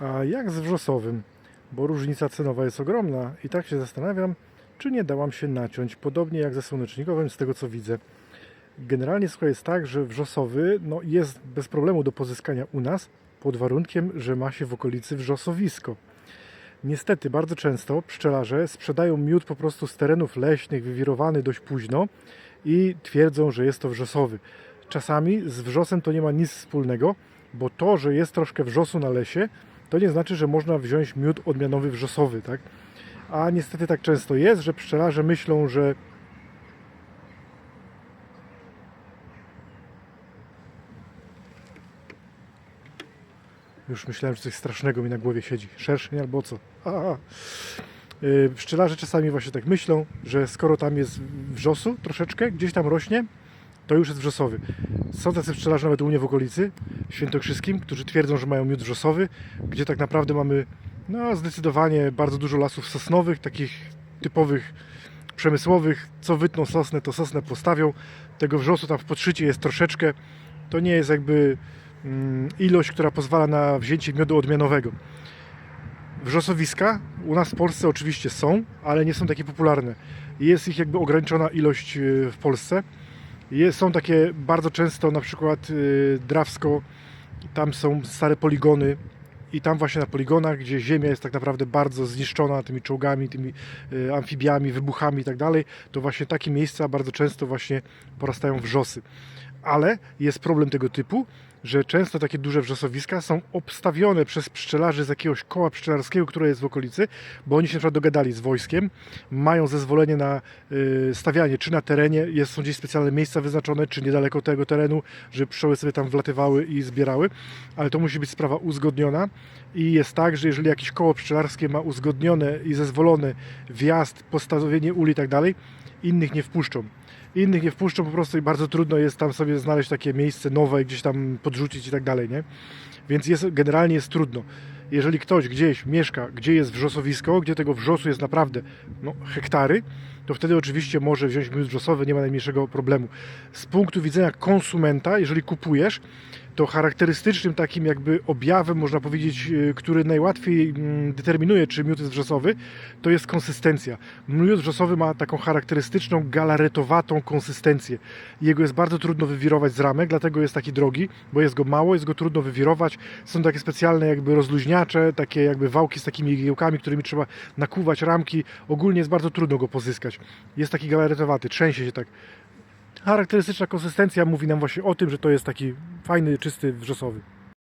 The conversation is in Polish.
A jak z wrzosowym? Bo różnica cenowa jest ogromna i tak się zastanawiam, czy nie dałam się naciąć, podobnie jak ze słonecznikowym, z tego co widzę. Generalnie słuchaj, jest tak, że wrzosowy no, jest bez problemu do pozyskania u nas, pod warunkiem, że ma się w okolicy wrzosowisko. Niestety, bardzo często pszczelarze sprzedają miód po prostu z terenów leśnych, wywirowany dość późno i twierdzą, że jest to wrzosowy. Czasami z wrzosem to nie ma nic wspólnego, bo to, że jest troszkę wrzosu na lesie, to nie znaczy, że można wziąć miód odmianowy wrzosowy, tak? A niestety tak często jest, że pszczelarze myślą, że Już myślałem, że coś strasznego mi na głowie siedzi. Szerszeń albo co. Aha. Yy, Pszczelarze czasami właśnie tak myślą, że skoro tam jest wrzosu troszeczkę, gdzieś tam rośnie, to już jest wrzosowy. Są tacy pszczelarze nawet u mnie w okolicy, w Świętokrzyskim, którzy twierdzą, że mają miód wrzosowy, gdzie tak naprawdę mamy no, zdecydowanie bardzo dużo lasów sosnowych, takich typowych przemysłowych. Co wytną sosnę, to sosnę postawią. Tego wrzosu tam w podszycie jest troszeczkę. To nie jest jakby mm, ilość, która pozwala na wzięcie miodu odmianowego. Wrzosowiska u nas w Polsce oczywiście są, ale nie są takie popularne. Jest ich jakby ograniczona ilość yy, w Polsce. Jest, są takie bardzo często na przykład yy, Drawsko, tam są stare poligony i tam właśnie na poligonach, gdzie ziemia jest tak naprawdę bardzo zniszczona tymi czołgami, tymi y, amfibiami, wybuchami i tak dalej, to właśnie takie miejsca bardzo często właśnie porastają wrzosy. Ale jest problem tego typu, że często takie duże wrzosowiska są obstawione przez pszczelarzy z jakiegoś koła pszczelarskiego, które jest w okolicy, bo oni się na przykład dogadali z wojskiem, mają zezwolenie na y, stawianie, czy na terenie, jest, są gdzieś specjalne miejsca wyznaczone, czy niedaleko tego terenu, żeby pszczoły sobie tam wlatywały i zbierały, ale to musi być sprawa uzgodniona i jest tak, że jeżeli jakieś koło pszczelarskie ma uzgodnione i zezwolone wjazd, postawienie uli i tak dalej, innych nie wpuszczą innych nie wpuszczą po prostu i bardzo trudno jest tam sobie znaleźć takie miejsce nowe, gdzieś tam podrzucić i tak dalej, nie? Więc jest, generalnie jest trudno. Jeżeli ktoś gdzieś mieszka, gdzie jest wrzosowisko, gdzie tego wrzosu jest naprawdę no, hektary, to wtedy oczywiście może wziąć miód wrzosowy, nie ma najmniejszego problemu. Z punktu widzenia konsumenta, jeżeli kupujesz, to charakterystycznym takim jakby objawem, można powiedzieć, y, który najłatwiej mm, determinuje, czy miód jest wrzosowy, to jest konsystencja. Miód wrzosowy ma taką charakterystyczną, galaretowatą konsystencję. Jego jest bardzo trudno wywirować z ramek, dlatego jest taki drogi, bo jest go mało, jest go trudno wywirować. Są takie specjalne jakby rozluźniacze, takie jakby wałki z takimi igiełkami, którymi trzeba nakuwać ramki. Ogólnie jest bardzo trudno go pozyskać. Jest taki galaretowaty, trzęsie się tak charakterystyczna konsystencja mówi nam właśnie o tym, że to jest taki fajny, czysty wrzosowy.